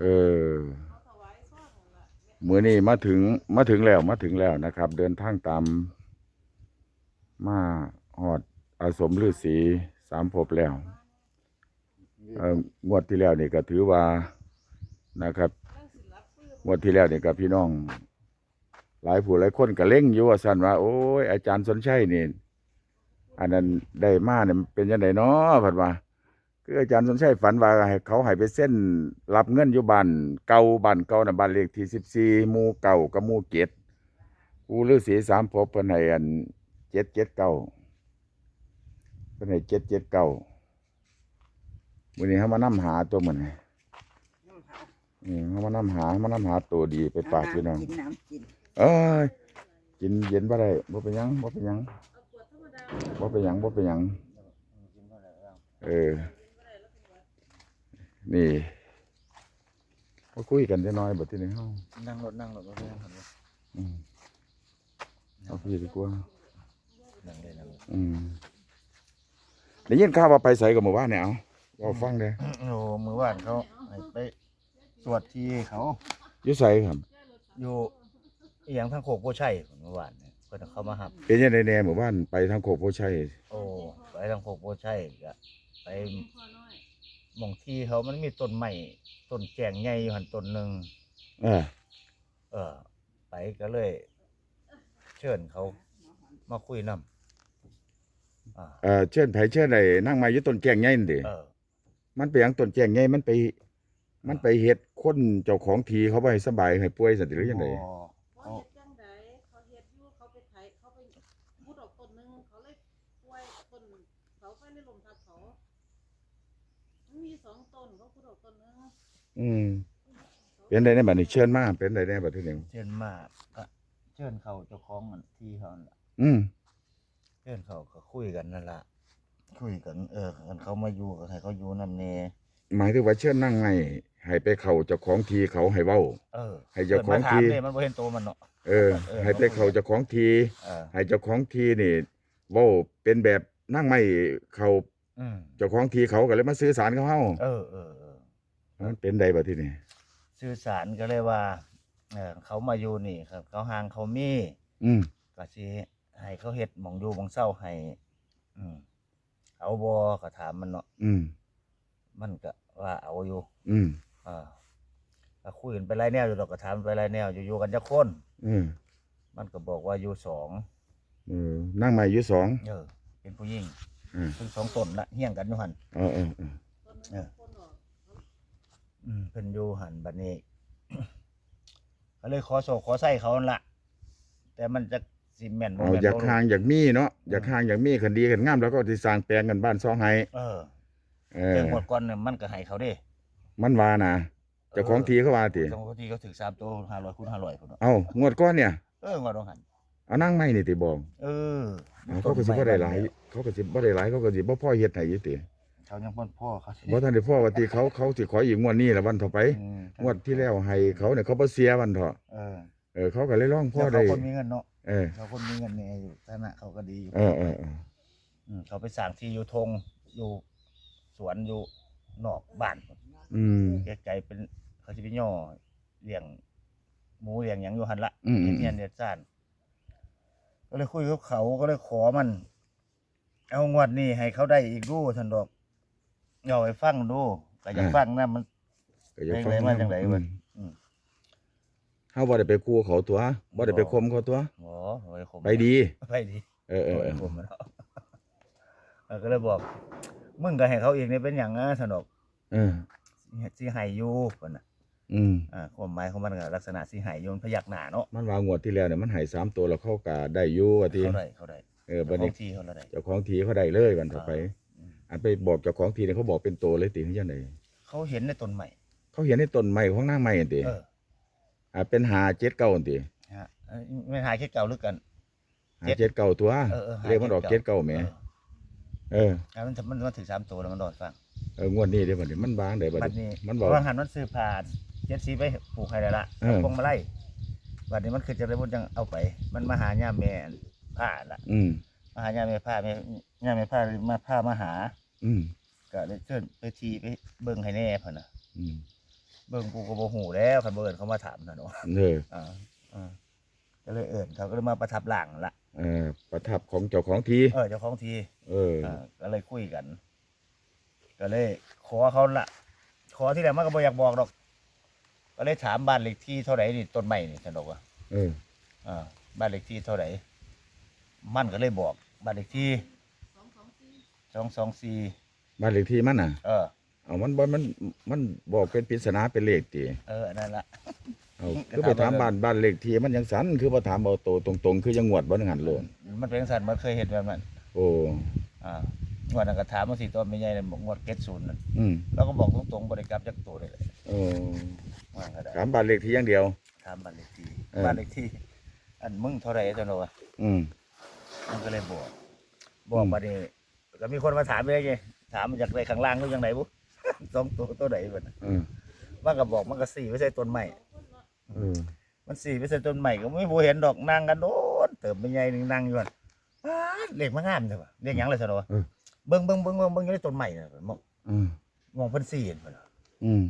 เออมือนี้มาถึงมาถึงแล้วมาถึงแล้วนะครับ เดินทางตามมาหอดอาสมฤาษีสามภพแล้วเอ่องวดที่แล้วนี่ก็ถือว่านะครับงวดที่แล้วนี่ก็พี่น้อง หลายผู้หลายคนก็เล่งอยู่ว่าสันว่า โอ้ยอาจารย์สนชัยนี่ อันนั้นได้มาเนี่ยเป็นยังไงเนาะผัดว่า คืออาจารย์สนชัยฝันว่าให้เขาให้ไปเส้นรับเงินอยู่บ้านเก่าบ้านเก่าน่ะบ้านเลขที่สิบสี่หมู่เก่ากับหมู่เจ็ดกูฤาษีสามภพเพิ่นให้อันเจ็ดเจ็ดเก้าเพิ่นให้เจ็ดเจ็ดเก้ามื้อนี้เขามานํหาตัวมันนี่อืมเขามานํหาเขามานํหาตัวดีไปฝากพี่น้องกินน้ำกินเอ้ยกินเย็นบ่ได้บ่เป็นหยังบ่เป็นหยังบ่เป็นหยังบ่เป็นหยังเออ นี่มาคุยกันได้น้อยบัดทีนี้เฮานั่งรถนั่งรถรถนั่งรถอืมเอาพี่ดีกว่านั่งเลยนั่งเลยอืมได้ยินข่าวว่าไปไสกับหมู่บ้านเนี่ยเอาเว้าฟังเด้อโอ้มือว่านเขาให้ไปตรวจที่เขาอยู่ไสครับอยู่อหย่างทางโคกโพชัยเมื่อวานเนี่ยเพิ่นเอาเขามาหับ เป็นยังไงแน่หมู่บ้านไปทางโคกโพชัยโอ้ไปทางโคกโพชัยก็ไป หมองที่เขามันมีต้นไม้ต้นแจงใหญ่อยู่หันต้นหนึ่งเออ เออ ไปก็เลย เชิญเขามาคุยนำอ่าเออเชิญไผเชิญไอ้นั่งมาอยู่ต้นแจ้งใหญ่นั่นดิเออ มันไปหยังต้นแจ้งใหญ่มันไป มันไปเฮ็ดคนเจ้าของทีเขาบ่ให้สบายให้ป่วยสันติหรือยังไงอ๋อ เขาเฮ็ดจังไดเขาเฮ็ดอยู่เขาไปไถเขาไปมุดออกต้นหนึงเขาเลยป่วยต้นเขาไปในลมทับเขามันมีสองต้นเขาพุดออกต้นหนึง อืมเป็นไดในบัดนี้เชิญมาเป็นไดในบัดทีนี้เชิญมาก็เชิญเขาเจ้าของอันที่เขานั่นล่ะอืมเพื่อนเขาก็คุยกันนั่นละคุยกันเออกันเขามาอยู่ก็ให้เขาอยู่นำเนหมายถึงว่าเชิญนั่งไงให้ไปเข้าเจ้าของทีเขาให้เว้า เออให้เจ้าของพิ่นมที่ถามเนี่ยมันบ่เห็นตัวมันเนาะ เออให้ไปเข้าเจ้าของที เออให้เจ้าของทีนี่เว้าเป็นแบบนั่งไม่เข้าอืมเจ้าของทีเขาก็เลยมาซื้อสารเขาเฮา เออเออเออ มันเป็นใดบัดทีนี้สื่อสารก็เลยว่าเออเขามาอยู่นี่ครับ เขาห่างเขามีอืมก็สิให้เขาเฮ็ดหมองอยู่หมองเศร้าให้ อืมเอาบ่ก็ถามมันเนาะอืมมันก็ว่าเอาอยู่อืมอ่าก็คุยกันไปหลายแนวอยู่ดอกก็ถามไปหลายแนวอยู่อยู่กันจักคนอืมมันก็บอกว่าอยู่สองเออนั่งใหม่อยู่สอง เออเป็นผู้หญิงอืม เพิ่งสองตนละเฮี้ยงกันอยู่หันเออเออเออต้นหนึงเออต้น ออกอืมเพิ่นอยู่หันบัดนี้ ก็เลยขอโศกขอใส่เขานั่นละแต่มันจะสิแม่นบ่เอาแม่นอยากบ่รู้ ห่างอยากมีเนาะอยากห่างอยากมีคันดีคันงามแล้วก็สิสร้างแปลงกันบ้านซองให้เออเอแต่อหมดก่อนเนี่ยมันก็ให้เขาเด้มันว่านะเจ้าของทีเขาว่าติเจ้าของทีเขาถึงสามตัวห้าร้อยคูณห้าร้อยพุ่นเนาะเอ้างวดก้อนเนี่ย เอองอดองหันเอานั่งไม่นี่ติบอกเออเอาเขาก็สิบ่ได้หลายเขาก็สิบ่ได้หลายเขาก็สิบ่พอเฮ็ดให้อยู่ติ เขายังพ่นพ่อเขาสิบ่ทันได้พอว่าติเขาเขาสิขออีกงวดนี้ละวันต่อไปอืมงวดที่แล้วให้เขาเนี่ยเขาบ่เสียวันเถาะเออเออเขาก็เลยร้องพ่อแล้วได้ เขาคนมีเงินเนาะเออเขาคนมีเงินเนี่ยอยู่ฐานะเขาก็ดีอยู่เออเออเอออืมเขาไปสร้างที่อยู่ทงอยู่สวนอยู่นอกบ้านอืมไกลๆเป็นเขาสิไปย่อเลี้ยงหมูเลี้ยงหยังอยู่หันละ อืมอืมเนียนเนียนซ่านก็เลยคุยกับเขาก็เลยขอมัน เอางวดนี้ให้เขาได้อีกดูท่านดอก เอาไปฟังดูแต่อยากฟังนะมันก็อย่าจังไดมาจังไดเว้ยอืมเฮาบ่ได้ไปคู่เขาตัวบ่ได้ไปคมเขาตัว โอ้ไปข่มไปดี ไปดีเออเออไปเออข่มมันเอาเออก็เลยบอกมึงก็ให้เขาเองนี่เป็นอย่างนะท่านดอกเออ สิให้อยู่พุ่นน่ะอืม อ่าความหมายของมันก็ลักษณะสิให้อยู่มันพยักหน้าเนาะมันว่างวดที่แล้วเนี่ยมันให้สามตัวแล้วเขาก็ได้อยู่ว่าที่เขาได้เขาได้เออบัดเจ้าขอนี้งที่เขาได้ เจ้าของทีเขาได้เลยวันต่อไปอืม อันไปบอกเจ้าของทีเนี่ยเขาบอกเป็นตัวเลยติที่ยังไงเขาเห็นในต้นใหม่เขาเห็นในต้นไม้ของนางไม้อันติเอออ่าเป็นหาเจ็ดเก้าอันติฮะเอ้ยไม่หายแค่เก่าหรือกัน หาเจ็ดเก้าตัวเออเออหาเรียกมันออกเจ็ดเก้า แหมเออเอออะมันมันมันถึงสามตัวแล้วมันโดดฟัง เอองวดนี้เดี๋ยวบัดนี้มันบางเดี๋ยวบัดบัดนี้ นี้มันบอก ว่าหันมันซื้อผ่าเจ็ดสีไปปลูกให้แล้วละเออพวงมาไล่บัดนี้มันคือจะได้พูดจังเอาไป มันมาหาย่าแม่ผ้าละอืม มาหาย่าแม่ผ้าแม่ย่าแม่ผ้ามาผ้ามาหา อืมก็เลยเชิญไปทีไปเบิ่งให้แน่พ่นน่ะ อืมเบิ่งกูก็บ่ฮู้แล้วคันบ่เอิ้นเขามาถามนั่นเนาะเอออ่าอ่าก็เลยเอิ้นเขาก็เลยมาประทับหลังละเออประทับของเจ้าของทีเออเจ้าของทีเอออ่าก็เลยคุยกัน ก็เลย ขอเขาละขอที่แรกมันก็บ่อยากบอกดอก ก็เลยถามบ้านเลขที่เท่าไหร่นี่ต้นไม้นี่ฉันบอกว่า เอออ่าบ้านเลขที่เท่าไหร่ มันก็เลยบอก บ้านเลขที่สองสองสี่สองสองสี่บ้านเลขที่มันน่ะเออ เอามันบ่มันมันบอกเป็นปริศนาเป็นเลขติเออนั่นละ เอาก็คือไปถามถามว่าบ้านบ้านเลขที่มันยังสันคือบ่ถามเอาโตตรงๆ คือยังงวดบ่หันโลนมันเป็นสันมันเคยเห็นแบบนั้นโอ้อ่างวดนั้นก็ถามมาสิตัวไม่ใหญ่เลยบอกงวดเก็ตศูนย์นั่นอืมแล้วก็บอกตรงๆบริกรรมจากตัวเลยโอ้ว่าก็ได้ถามบ้านเลขที่อย่างเดียว ถามบ้านเลขที่เออ บ้านเลขที่ อันมึงเท่าไหร่จังบอกว่าอืม มันก็เลยบอกบอกมาดิก็มีคนมาถามเลยไงถามมาจากในข้างล่างก็ยังไหนบุ๊สองตัวตัวไหนบัดน่ะเออมันก็บอกมันก็สี่ไม่ใช่ต้นใหม่เออมันสี่ไม่ใช่ต้นใหม่ก็ไม่บูเห็นดอกนั่งกันโดนเติมไม่ใหญ่หนึ่งนั่งอยู่นั่นป๊าดเลขมางามใช่ปะเลขหยังเลยสนอเบิ้งเบิ้งเบิ้งเบิ้งเบิ้งอยู่ในต้นใหม่น่ะมองเออมองเพิ่นสี่เห็นปะอืม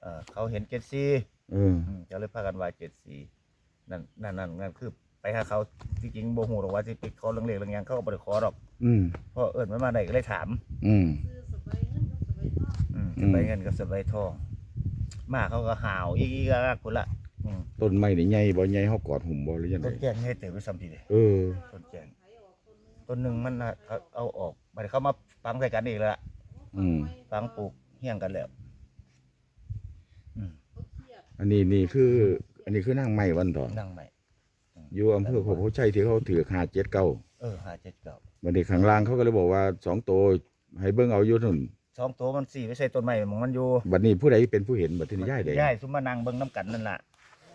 เออเขาเห็นเจ็ดสี่เอออืมก็เลยพากันว่าเจ็ดสี่นั่นนั่นนั่นนั่นคือ ไปหาเขาที่จริงโบหูหรอกว่าที่ไปขอเรื่องเลขเรื่องหยังเขาก็บ่ได้ขอหรอกอืมเพราะเอิญมันมาได้ก็เลยถาม อืมซื้อสบายเงินกับสบายทองอืมอืสมบายเงินกับสบายทอง มาเขาก็หาวอีกอีกอีกคนละอืมต้นไม้นี่ใหญ่บ่ใหญ่เฮากอดหุ่มบ่หรือยังไงต้นแจ้งให้เต๋อไปซ้ำทีเดียวเออ ต้นแจ้งไถออกต้นนึงต้นหนึ่งมันน่ะเขาเอาออกบัดนี้เขามาฟังใส่กันอีกแล้วล่ะอืม ฟังปลูกเฮี้ยงกันแล้ว อืมเขาเครียดอันนี้นี่คือ อันนี้คือนั่งไม้วันต่อนั่งใหม่ อยู่อำเภอโขกโพชัยที่เขาถือหาเจ็ดเก้าเออหาเจ็ดเก่าบันนี้ข้างล่างเขาก็เลยบอกว่าสองตัวให้เบิ่งเอาอยู่นู่นสองตัวมันสี่ไม่ใช่ต้นใหม่มองมันอยู่บัดนี้ผู้ใดเป็นผู้เห็นบัดทีนี้ย้ายได้ย่ายซุมมานั่งเบิ่งน้ำกันนั่นล่ะ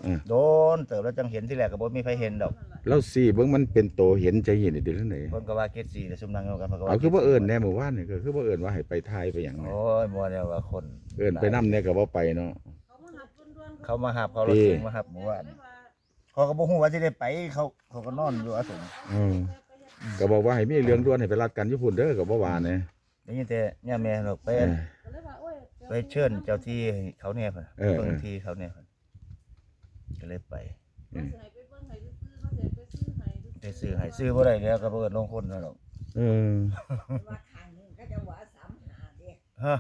เออโดนเติบแล้วจังเห็นที่แรกก็บ่มีใครเห็นดอกแล้วสี่เบิ่งมันเป็นโตเห็นใจเห็นได้จังได๋คนก็ว่าเกตสี่แต่ซุมนั่งอยู่กันพิ่นก็ว่าเอาคือบ่กตสี่เอิ้นแน่เมื่อวานนี่ก็คือบ่เอิ้นว่าให้ไปทายไปหยังนะโอ้ยมัวเนี่ยว่าคนเอิ้นไปนำเนี่ยก็บ่ไปเนาะเขามาหับด่วนๆเขามาหับเขารถดีเก๋งมาหับเมื่อวาน เขาก็บ่ฮู้ว่าสิได้ไปเขาเขาก็นอนอยู่อาสมเออก็บอกว่าให้มีเรื่องด่วนให้ไปรัดกันอยู่พุ่นเด้อก็บ่ว่าแน่ได้ยินแต่ย่าแม่เนาะไปเออไปเชิญเจ้าที่ให้เขาเนี่ยพุ่นเออเบิ่งที่เขาเนี่ยพุ่นก็เลยไปได้ซื้อให้ซื้อบ่ได้แล้วก็บ่เอิ้นลงคนนั่นหรอกเออว่าข้างหนึงก็จะว่าสามหาเด้ฮะ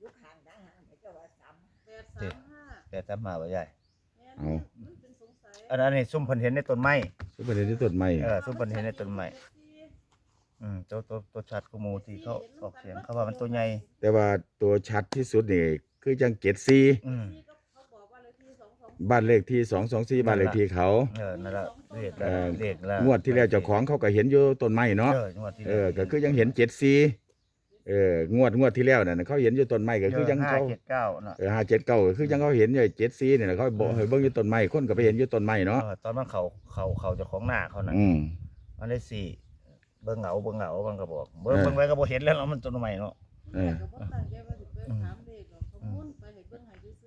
อยุคข้างด้านหางก็จะว่าสามแต่ตามมาบ่ใหญ่เอา อันนั้นนี่ซุ่มเพิ่นเห็นในต้นไม้ซุปเปอร์เดที่ต้นไม้เออซุ่มเพิ่นเห็นในต้นไม้อืมตัวตัวตัวชัดกูหมูที่เขาออกเสียงเขาว่ามันตัวใหญ่แต่ว่าตัวชัดที่สุดนี่คือจังเกตซีอืมบ้านเลขที่224บ้านเลขที่เขาเออนั่นละเลขเอละอเลขละงวดที่แล้วเจ้าของเขาก็เห็นอยู่ต้นไม้เนาะเอองวดที่เออก็คือยังเห็นเจ็ดซี เอองวดงวดที่แล้วน่ะเขาเห็นอยู่ต้นไม้ก็คือยังห้าเขาเจ็ดเก้าน่ะเออห้าเจ็ดเก้าก็คือยังเขาเห็นอยู่เจ็ดซีเนี่ยเขาบอกให้เบิ่งอยู่ต้นไม้คนก็ไปเห็นอยู่ต้นไม้เนาะเออตอนมันเขาเขาเขาเจ้าของหน้าเขาน่ะอืมมันได้สี่เบิ่งเหงาเบิ่งเหงามันก็บอกเบิ่งเออเบิ่งไว้ก็บ่เห็นแล้วเนาะมันต้นใหม่เนาะเออ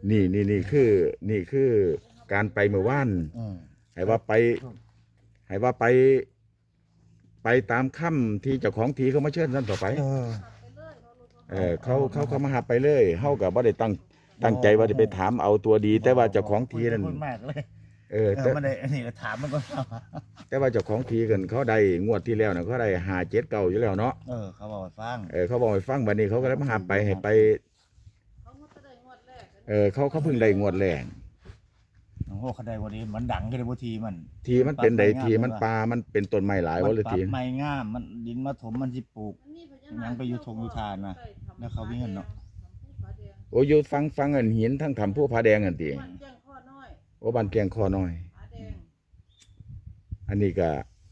นี่นี่นี่นี่คือนี่คือการไปเมื่อวานอืมให้ว่าไปให้ว่าไป ไปตามค่ำที่เจ้าของทีเขามาเชิญท่านต่อไป เออ เออเขาเขาเขามาหาไปเลยเฮาก็บ่ได้ตั้งตั้งใจว่าจะไปถามเอาตัวดี แต่ว่าเจ้าของทีนั่นพูดมากเลยเออเอแต่อมันได้อันนี้ก็ถามมันก็แต่ว่าเจ้าของทีกันเขาได้งวดที่แล้วน่ะเขาได้หาเจ็ดเก่าอยู่แล้วเนาะเออ เขาบอกให้ฟังเออเขาบอกให้ฟังบัดนี้เขาก็เลยมาหาไปให้ไปเออเขาเขาเพิ่งได้งวดแรกโอ้โหเขาได้วันนี้มันดังขึ้นในบทีมันทีมันเป็นใดทีมันปลามันเป็นต้นไม้หลายมัวันเลยปรัทีบไม้งามมันดินมาถมมันสิปลูก ยังไปอยู่ทงอยู่ทานนะแล้วเขามีเงินเนาะโอ้อยฟังฟังอันหินทั้งทำผู้ผาแดงอันตีมันแจ้งข้อน้อยโอ้บ้านแกงคอน้อยผาแดงอันนี้ก็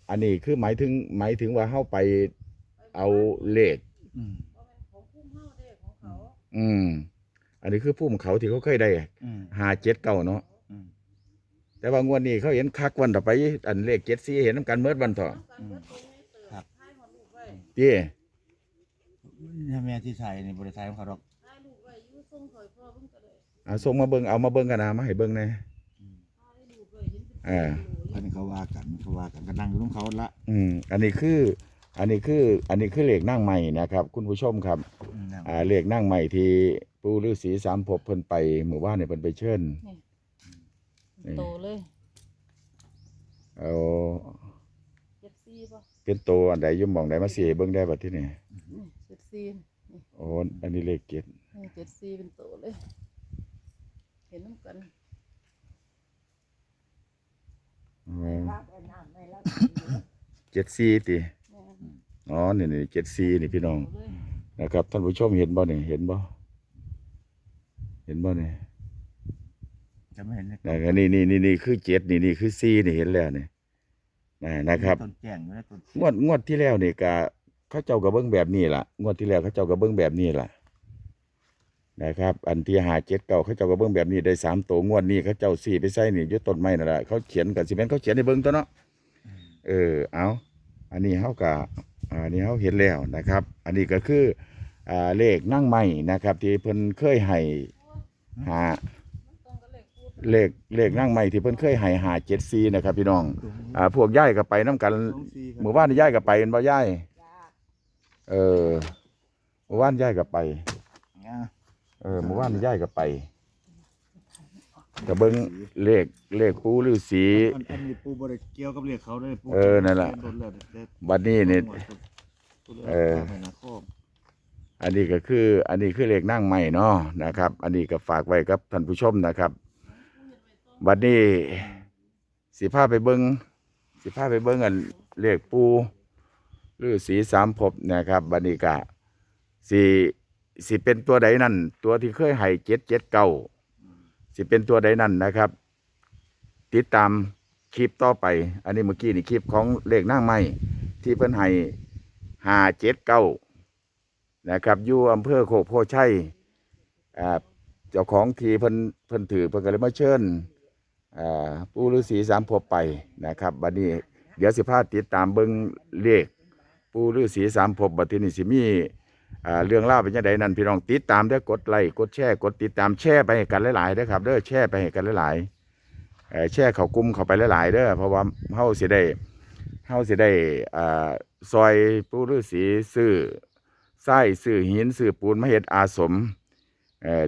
อันนี้คือหมายถึงหมายถึงว่าเฮาไปเอาเลขอืมเพราะเป็นของพุ่มเฮาเด้ของเขาอืม อันนี้คือผู้มเขาที่เขาเคยได้อืมหาเจ็ดเก่าเนาะอืมแต่ว่างวดนี้เขาเห็นคักวันต่อไป อันเลขเจ็ดสี่เห็นน้ำกันเมื่อวันต่อครับ ถ่ายรูปไว้ที่นี่แม่ที่ไทยนี่บริษัทของเขาดอกถ่ายรูปไว้อยู่ส่งถอยพ่อเพิ่นก็เลยเอาส่งมาเบิ่งเอามาเบิ่งกันนะมาให้เบิ่งแหน่ถ่ายรูปไว้เห็นเป็นเอออันนี้เขาว่ากันเขาว่ากันก็นั่งอยู่ตรงเขาละอืมอันนี้คือ อันนี้คือ อันนี้คือเลขนั่งใหม่นะครับ คุณผู้ชมครับ อืมนั่งอ่าเลขนั่งใหม่ที่ปู่ฤาษีสามภพเพิ่นไปหมู่บ้านเนี่ยเพิ่นไปเชิญนี่โตเลยเอาเจ็ดสี่ป่ะเป็นตัวอันใดอยุ่หมองใดมาสิให้เบิ่งได้บัดที่นี่ นี่เจ็ดสี่นี่โอ้อันนี้เลขเจ็ดนี่เจ็ดสี่เป็นโตเลย เห็นน้ำกันอ๋อว่าไปน้ำไม่แล้วเจ็ดสี่ติแม่นอ๋อนี่นี่เจ็ดสี่นี่พี่น้องโตเลยนะครับ ท่านผู้ชมเห็นบ่เนี่ยเห็นบ่เห็นบ่เนี่ยจะไม่เห็นเลยนะครับนี่นี่นี่นี่คือเจ็ดนี่นี่คือสี่นี่เห็นแล้วนี่นะนะครับต้นแจ้งอยู่ในต้นงวดงวดที่แล้วนี่ก็เขาเจ้ากับเบิ้งแบบนี้ล่ะ งวดที่แล้วเขาเจ้ากับเบิ้งแบบนี้ล่ะ นะครับ อันที่หาเจ็ดเก่าเขาเจ้ากับเบิ้งแบบนี้ได้สามตัวงวดนี้เขาเจ้าสี่ไปใส่นี่อยุต้นไม้นั่นแหละเขาเขียนกันสิแม่นเขาเขียนในเบิ้งตัวเนาะเออเอาอันนี้เขากะอันนี้เขาเห็นแล้วนะครับ อันนี้ก็คืออ่าเลขนั่งไม้นะครับ ที่เพิ่นเคยให้หามันตรงกับเลขพูดเลขเลขนั่งไม้ที่เพิ่นเคยให้หาเจ็ดซีนะครับ พี่น้องอ่าพวกย่ายก็ไปน้กันหมู่บ้านนี่ย้ายกับไปเป็นบ่ย้ายจ้า เออหมู่บ้านย้ายกับไปอ่าเออหมู่บ้านนี่ย้ายกับไปแต่เบิ่งเลขเลขปูฤาษีอันอันนี้ปูบริเกี่ยวกับเรียกเขาเลยปูเออนั่นล่ะ โดนเลยเด็ดบัดนี้นี่ปูเลยเออาไปนะครอบอันนี้ก็คือ อันนี้คือเลขนั่งใหม่เนาะนะครับ อันนี้ก็ฝากไว้กับท่านผู้ชมนะครับ บัดนี้สิพาไปเบิ่งสิพาไปเบิ่งอันเลขปู ฤาษีสามภพนะครับบันี้ก็สิสิเป็นตัวใดนั่น ตัวที่เคยให้เจ็ดเจ็ดเก้าสิเป็นตัวใดนั่นนะครับ ติดตามคลิปต่อไป อันนี้เมื่อกี้นี่คลิปของเลขนั่งไม้ที่เพิ่นให้หาเจ็ดเก้านะครับอยู่อำเภอโคกโพชัยเจ้าของทีเพิ่นเพิ่นถือเพิ่นก็เลยมาเชิญอ่าปู่ฤาษีสามภพไปนะครับบัดนี้เดี๋ยวสิพาติดตามเบิ่งเลข ปู่ฤาษีสามภพบัดทีนี้สิมีเรื่องเล่าเป็นยังไงนั่นพี่น้องติดตามเด้กดไลค์กดแชร์กดติดตามแชร์ไปกันหลายๆเด้อครับเด้อแชร์ไปกันหลายๆแชร์เขากุมเขาไปหลายๆเด้อเพราะว่าเฮาสิได้เฮาสิได้ซอยปู่ฤาษีซื้อทรายซื้อหินซื้อปูนมาเฮ็ดอาสม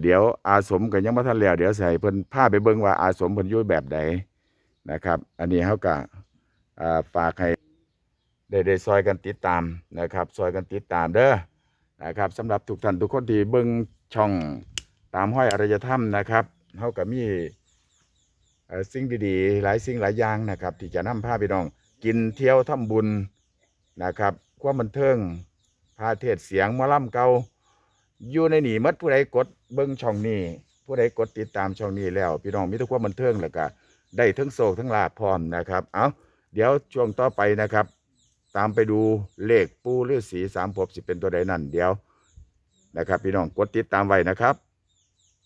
เดี๋ยวอาสมก็ยังบ่ทันแล้วเดี๋ยวให้เพิ่นพาไปเบิ่งว่าอาสมเพิ่นยู่ยแบบใดนะครับ อันนี้เฮาก็ฝากให้ ได้ได้ซอยกันติดตามนะครับซอยกันติดตามเด้อนะครับสำหรับทุกท่านทุกคนที่เบิ่งช่องตามห้อยอารยธรรมนะครับเฮาก็มีเอ่อสิ่งดีๆ หลายสิ่งหลายอย่างนะครับที่จะนำพาพี่น้อง กินเที่ยวทำบุญนะครับความบันเทิงพาเทศเสียงมอลำเก่าอยู่ในหนี่หมดผู้ใดกดเบิ่งช่องนี้ ผู้ใดกดติดตามช่องนี้แล้ว พี่น้องมีทุกความบันเทิงแล้วก็ได้ทั้งโศกทั้งลาภพร้อมนะครับ เอาเดี๋ยวช่วงต่อไปนะครับ ตามไปดูเลขปูฤาษีสามภพสิเป็นตัวใดนั่นเดี๋ยวนะครับ พี่น้องกดติดตามไว้นะครับ